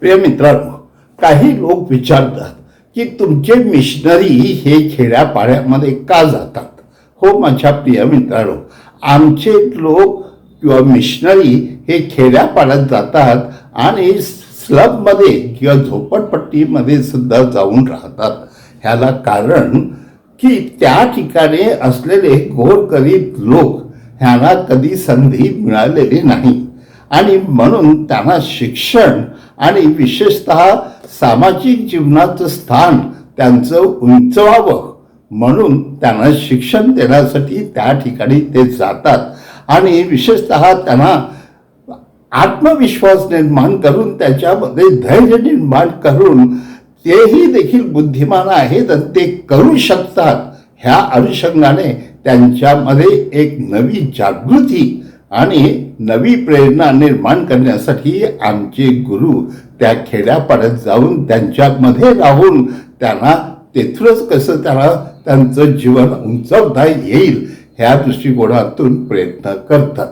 प्रिय मित्रांनो काही लोक विचारतात की तुमचे मिशनरी हे खेड्यापाड्यामध्ये का जातात? हो माझ्या प्रिय मित्रांनो आमचे लोक किंवा मिशनरी हे खेड्यापाड्यात जातात आणि स्लबमध्ये किंवा झोपडपट्टीमध्ये सुद्धा जाऊन राहतात. ह्याला कारण की त्या ठिकाणी असलेले गोरगरीब लोक ह्यांना कधी संधी मिळालेली नाही. आणि म्हणून त्यांना शिक्षण आणि विशेषत सामाजिक जीवनाचं स्थान त्यांचं उंचवावं म्हणून त्यांना शिक्षण देण्यासाठी त्या ठिकाणी ते जातात. आणि विशेषत त्यांना आत्मविश्वास निर्माण करून त्याच्यामध्ये धैर्य निर्माण करून तेही देखील बुद्धिमान आहेत आणि ते करू शकतात. ह्या अनुषंगाने त्यांच्यामध्ये एक नवी जागृती आणि नवी प्रेरणा निर्माण करण्यासाठी आमचे गुरु त्या खेड्यापाड्यात जाऊन त्यांच्यामध्ये राहून त्यांना तेथूनच कसं त्यांना त्यांचं जीवन उंचावता येईल ह्या दृष्टिकोनातून प्रयत्न करतात.